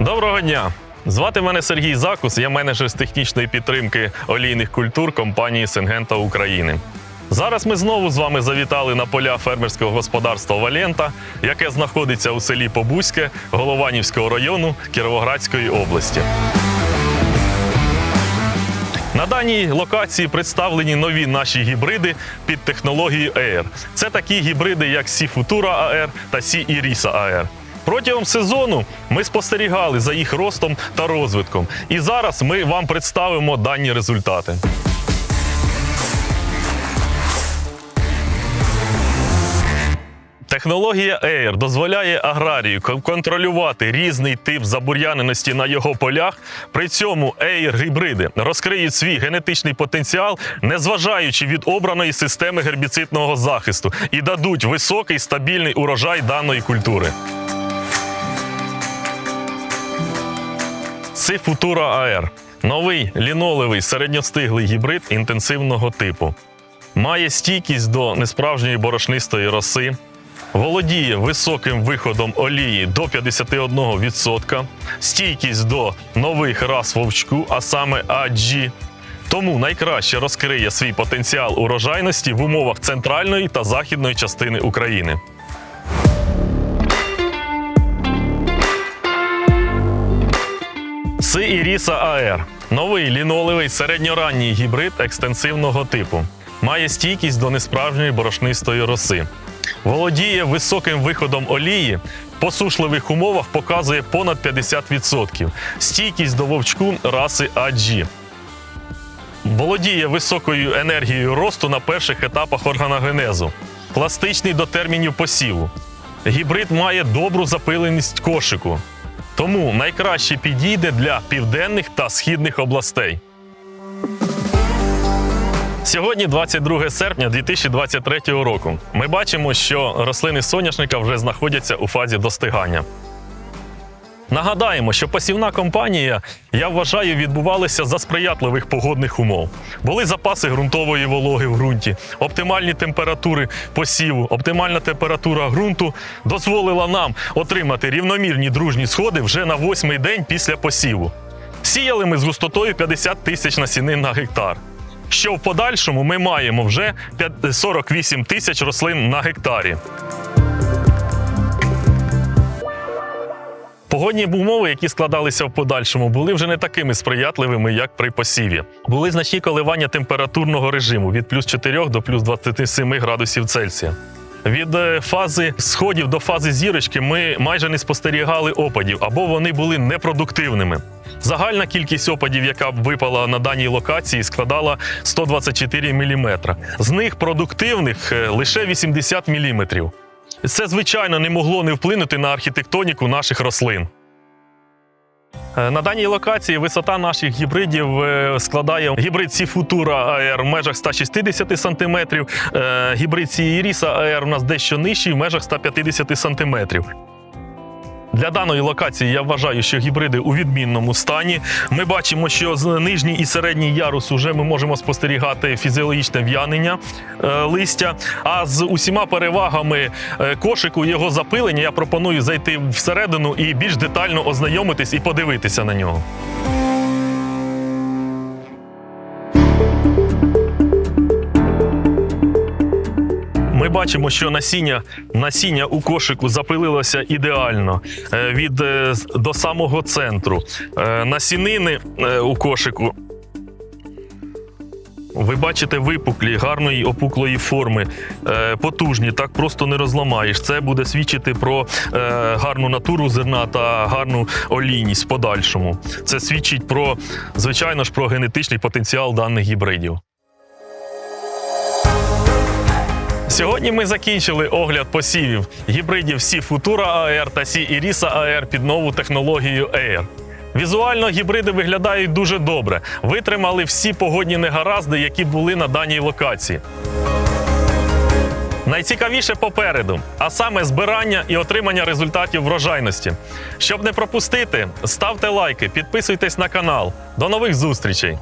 Доброго дня! Звати мене Сергій Закус, я менеджер з технічної підтримки олійних культур компанії Сингента України. Зараз ми знову з вами завітали на поля фермерського господарства Валента, яке знаходиться у селі Побузьке Голованівського району Кіровоградської області. На даній локації представлені нові наші гібриди під технологією AIR. Це такі гібриди, як Сі Futura AR та Сі Irisa AR. Протягом сезону ми спостерігали за їх ростом та розвитком. І зараз ми вам представимо дані результати. Технологія Air дозволяє аграрію контролювати різний тип забур'яненості на його полях. При цьому Air гібриди розкриють свій генетичний потенціал, незважаючи від обраної системи гербіцидного захисту, і дадуть високий стабільний урожай даної культури. Це Futura AR – новий лінолевий середньостиглий гібрид інтенсивного типу. Має стійкість до несправжньої борошнистої роси, володіє високим виходом олії до 51%, стійкість до нових рас вовчку, а саме AG. Тому найкраще розкриє свій потенціал урожайності в умовах центральної та західної частини України. Це Іріса АР. Новий лінолевий середньоранній гібрид екстенсивного типу. Має стійкість до несправжньої борошнистої роси. Володіє високим виходом олії. В посушливих умовах показує понад 50%. Стійкість до вовчку раси AG. Володіє високою енергією росту на перших етапах органогенезу. Пластичний до термінів посіву. Гібрид має добру запиленість кошику. Тому найкраще підійде для південних та східних областей. Сьогодні 22 серпня 2023 року. Ми бачимо, що рослини соняшника вже знаходяться у фазі достигання. Нагадаємо, що посівна кампанія, я вважаю, відбувалася за сприятливих погодних умов. Були запаси ґрунтової вологи в ґрунті, оптимальні температури посіву, оптимальна температура ґрунту дозволила нам отримати рівномірні дружні сходи вже на восьмий день після посіву. Сіяли ми з густотою 50 тисяч насінин на гектар. Що в подальшому ми маємо вже 5 48 тисяч рослин на гектарі. Погодні умови, які складалися в подальшому, були вже не такими сприятливими, як при посіві. Були значні коливання температурного режиму від плюс 4 до плюс 27 градусів Цельсія. Від е, фази сходів до фази зірочки ми майже не спостерігали опадів або вони були непродуктивними. Загальна кількість опадів, яка випала на даній локації, складала 124 мм. З них продуктивних е, лише 80 мм. Це, звичайно, не могло не вплинути на архітектоніку наших рослин. Е, На даній локації висота наших гібридів е, складає гібрид Сі Futura AR в межах 160 см, е, гібрид Сі Irisa AR у нас дещо нижчий в межах 150 см. Для даної локації я вважаю, що гібриди у відмінному стані. Ми бачимо, що з нижній і середній ярус вже ми можемо спостерігати фізіологічне в'янення е, листя. А з усіма перевагами е, кошику його запилення я пропоную зайти всередину і більш детально ознайомитись і подивитися на нього. Ми бачимо, що насіння, насіння у кошику запилилося ідеально е, від е, до самого центру. Е, Насінини у кошику. Ви бачите випуклі, гарної опуклої форми, потужні, так просто не розламаєш. Це буде свідчити про гарну натуру зерна та гарну олійність в подальшому. Це свідчить про, звичайно ж, про генетичний потенціал даних гібридів. Сьогодні ми закінчили огляд посівів гібридів Сі Futura AR та Сі Irisa AR під нову технологію Air. Візуально гібриди виглядають дуже добре, витримали всі погодні негаразди, які були на даній локації. Найцікавіше попереду, а саме збирання і отримання результатів врожайності. Щоб не пропустити, ставте лайки, підписуйтесь на канал. До нових зустрічей!